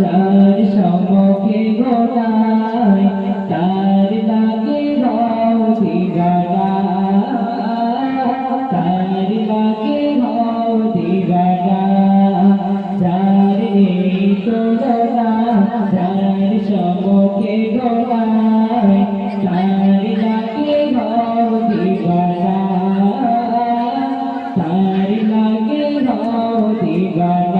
যার সমকে গোনায় তার লাগে হও দিগানা তার লাগে হও দিগানা যার তুলনা যার সমকে গোনায় তার লাগে হও দিগানা তার লাগে হও দিগানা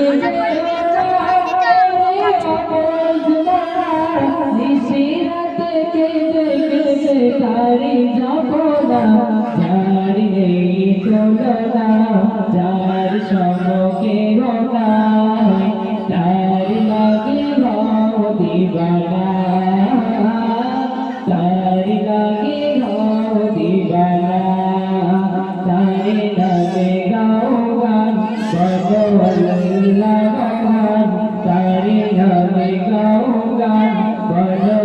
দিবানা তারি লাগে হও দিবানা তারি নামে গাও গান মহান তারি নামে গাও গান মহান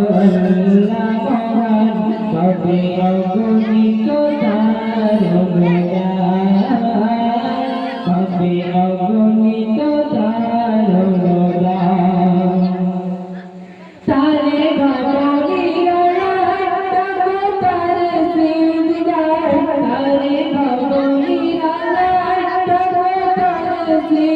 কবে অগণিত তার কবে অগণিত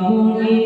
গুণে